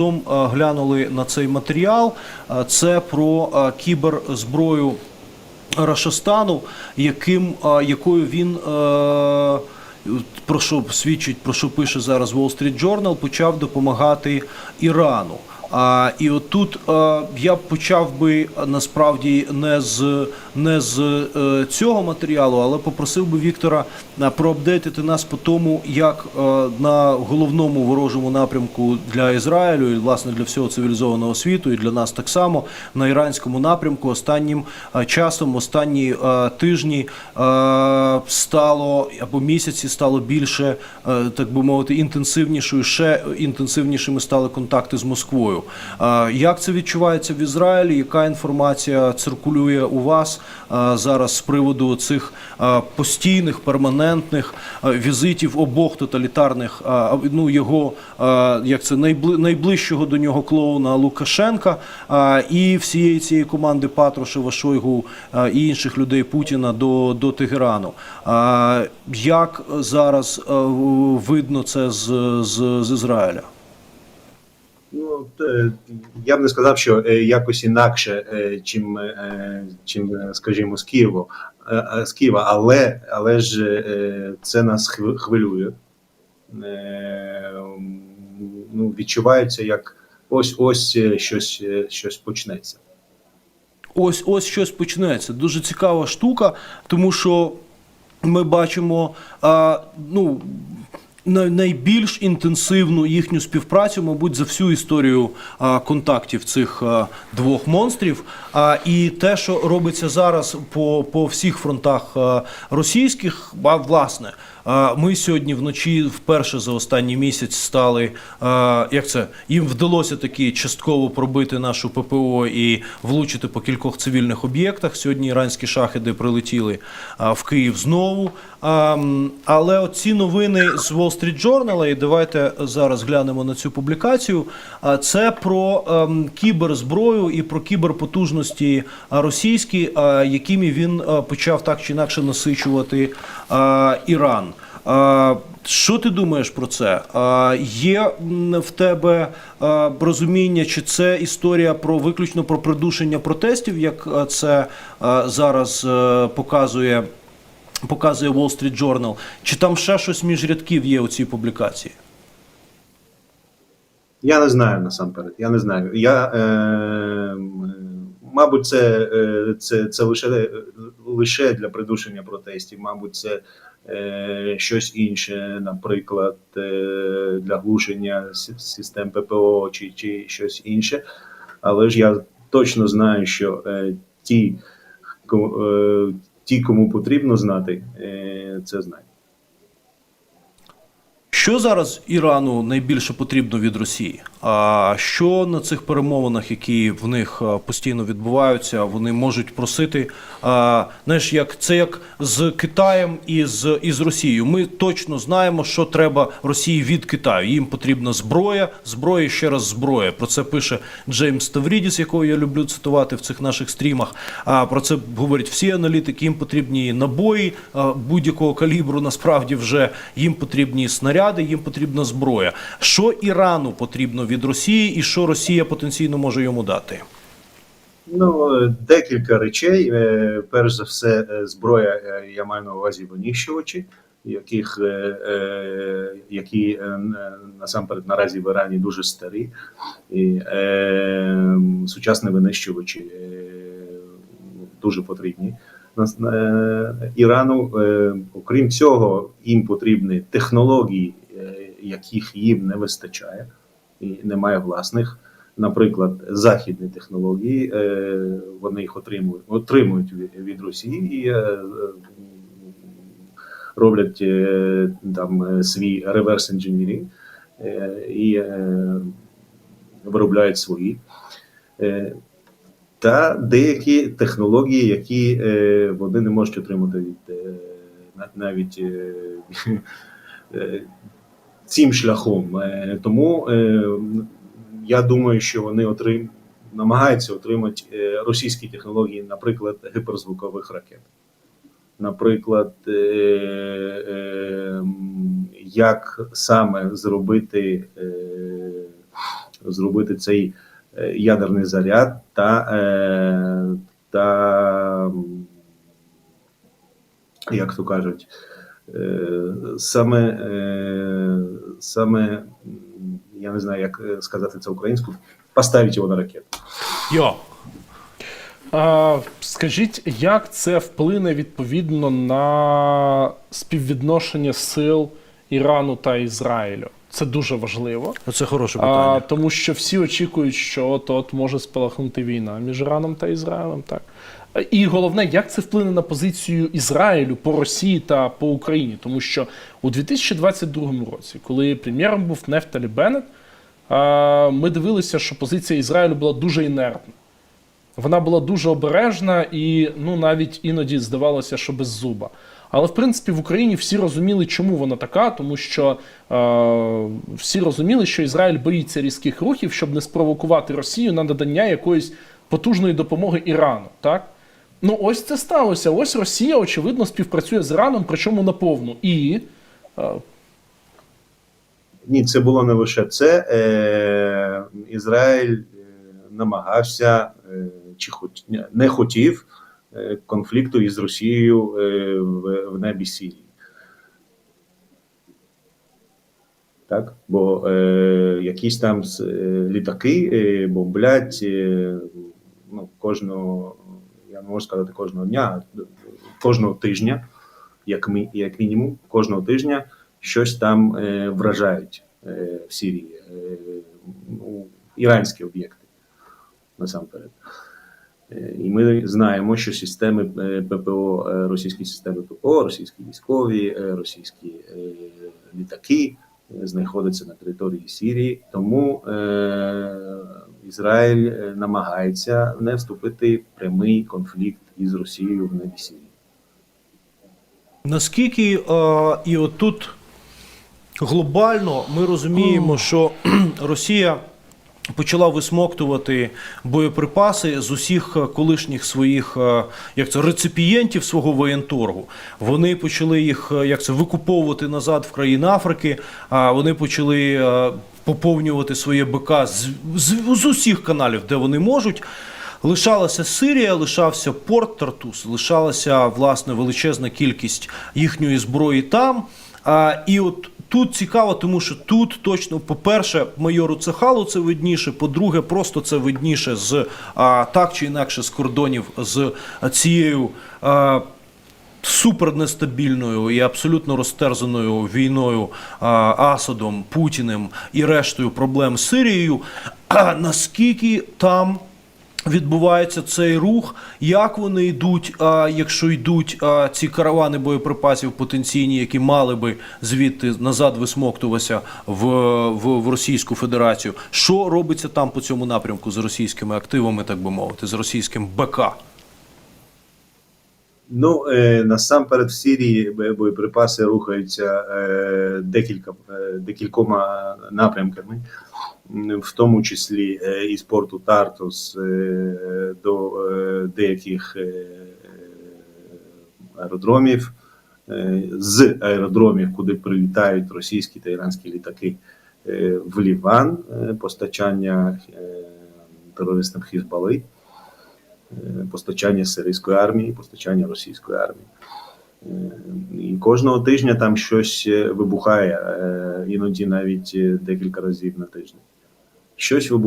Потім е, глянули на цей матеріал. Е, Це про е, кіберзброю Рашистану, яким, якою він. Про що свідчить, про що пише зараз Wall Street Journal, почав допомагати Ірану. А, і отут я почав би насправді не з не з е, цього матеріалу, але попросив би Віктора проапдейтити нас по тому, як на головному ворожому напрямку для Ізраїлю і власне для всього цивілізованого світу, і для нас так само на іранському напрямку останнім часом, останні тижні стало або місяці стало більше, е, так би мовити, інтенсивнішою, ще інтенсивнішими стали контакти з Москвою. Як це відчувається в Ізраїлі? Яка інформація циркулює у вас зараз з приводу цих постійних перманентних візитів обох тоталітарних ну його як це найближчого до нього клоуна Лукашенка і всієї цієї команди Патрушева, Шойгу і інших людей Путіна до, до Тегерану? Як зараз видно це з, з, з Ізраїля? Ну, я б не сказав, що е, якось інакше, е, чим, е, чим, е, скажімо, з Києва, е, е, з Києва, але, але ж е, це нас хвилює. Е, Ну, відчувається, як ось ось е, щось, е, щось почнеться. Ось ось щось почнеться. Дуже цікава штука, тому що ми бачимо а, ну, найбільш інтенсивну їхню співпрацю, мабуть, за всю історію контактів цих двох монстрів. А, і те, що робиться зараз по, по всіх фронтах російських, а, власне. Ми сьогодні вночі вперше за останній місяць стали. Як це їм вдалося таки частково пробити нашу ППО і влучити по кількох цивільних об'єктах. Сьогодні іранські шахеди прилетіли в Київ знову. А, м, Але оці новини з Wall Street Journal, і давайте зараз глянемо на цю публікацію. Це про ем, кіберзброю і про кіберпотужності російські, а, якими він почав так чи інакше насичувати Іран. Що ти думаєш про це? Є в тебе розуміння, чи це історія про виключно про придушення протестів, як це зараз е, показує, показує Wall Street Journal, чи там ще щось між рядків є у цій публікації? Я не знаю насамперед. Я не знаю. Я, е, мабуть, це, е, це, це лише, лише для придушення протестів, мабуть, це е, щось інше, наприклад, е, для глушення систем ППО чи, чи щось інше. Але ж я точно знаю, що е, ті, е, ті, кому потрібно знати, е, це знають. Що зараз Ірану найбільше потрібно від Росії? А що на цих перемовинах, які в них постійно відбуваються, вони можуть просити? А, знаєш, як це як з Китаєм і з, і з Росією. Ми точно знаємо, що треба Росії від Китаю. Їм потрібна зброя, зброя ще раз зброя. Про це пише Джеймс Таврідіс, якого я люблю цитувати в цих наших стрімах. А про це говорять всі аналітики. Їм потрібні набої будь-якого калібру. Насправді вже їм потрібні снаряди, їм потрібна зброя. Що Ірану потрібно від Росії, і що Росія потенційно може йому дати? Ну, декілька речей. Е, Перш за все, е, зброя, е, я маю на увазі винищувачі, яких, які насамперед наразі в Ірані дуже старі. І, е, сучасні винищувачі дуже потрібні. Ірану, окрім цього, їм потрібні технології, яких їм не вистачає, і немає власних наприклад, західні технології, е, вони їх отримують, отримують від, Росії і е, роблять е, там свій реверс інженірінг і виробляють свої. Та деякі технології, які вони не можуть отримати від навіть цим шляхом. Е, тому е, я думаю, що вони отрим... намагаються отримати е, російські технології, наприклад, гіперзвукових ракет. Наприклад, як саме зробити зробити цей ядерний заряд та, та як то кажуть, саме, е, саме я не знаю, як е, сказати це українською, поставити його на ракету. Йо. А, скажіть, як це вплине відповідно на співвідношення сил Ірану та Ізраїлю? Це дуже важливо. Це хороше А, питання. тому що всі очікують, що от от може спалахнути війна між Іраном та Ізраїлем. Так і головне, як це вплине на позицію Ізраїлю по Росії та по Україні, тому що у 2022 році, коли прем'єром був Нефталі Беннет, ми дивилися, що позиція Ізраїлю була дуже інертна. Вона була дуже обережна і ну навіть іноді здавалося, що без зуба. Але в принципі в Україні всі розуміли, чому вона така, тому що е, всі розуміли, що Ізраїль боїться різких рухів, щоб не спровокувати Росію на надання якоїсь потужної допомоги Ірану. Так? Ну ось це сталося. Ось Росія, очевидно, співпрацює з Іраном, причому наповну. І е, Ні, це було не лише це. Е, Ізраїль е, намагався е, чи хоч не хотів е, конфлікту із Росією е, в, в небі Сирії. Так? Бо е, якісь там е, літаки е, бомблять е, ну, кожного, можу сказати кожного дня, кожного тижня, як, мі, як мінімум, кожного тижня щось там е, вражають е, в Сирії, е, ну, іранські об'єкти насамперед. І ми знаємо, що системи ППО, російські системи ППО, російські військові, російські літаки знаходяться на території Сірії, Тому е, Ізраїль е, намагається не вступити в прямий конфлікт із Росією в небі Сірії. Наскільки е, і отут глобально ми розуміємо, що Росія почала висмоктувати боєприпаси з усіх е, колишніх своїх е, як це реципієнтів свого воєнторгу. Вони почали їх е, як це викуповувати назад в країни Африки. А вони почали поповнювати своє БК з, з, з усіх каналів, де вони можуть. Лишалася Сирія, лишався порт Тартус, лишалася власне величезна кількість їхньої зброї там. А, і от тут цікаво, тому що тут точно, по-перше, майору Цехалу це видніше. По-друге, просто це видніше з а, так чи інакше з кордонів з цією. А, Супер нестабільною і абсолютно розтерзаною війною а, Асадом, Путіним і рештою проблем з Сирією. А наскільки там відбувається цей рух, як вони йдуть, а, якщо йдуть ці каравани боєприпасів потенційні, які мали би звідти назад висмоктуватися в, в, в Російську Федерацію. Що робиться там по цьому напрямку з російськими активами, так би мовити, з російським БК? Ну, е, насамперед в Сирії боєприпаси рухаються е, декілька, е, декількома напрямками, в тому числі е, із порту Тартус е, до е, деяких е, аеродромів, е, з аеродромів, куди прилітають російські та іранські літаки е, в Ліван, е, постачання е, терористам Хізбали постачання сирійської армії, постачання російської армії. Е, І кожного тижня там щось е, вибухає, е, іноді навіть е, декілька разів на тиждень. Щось вибухає.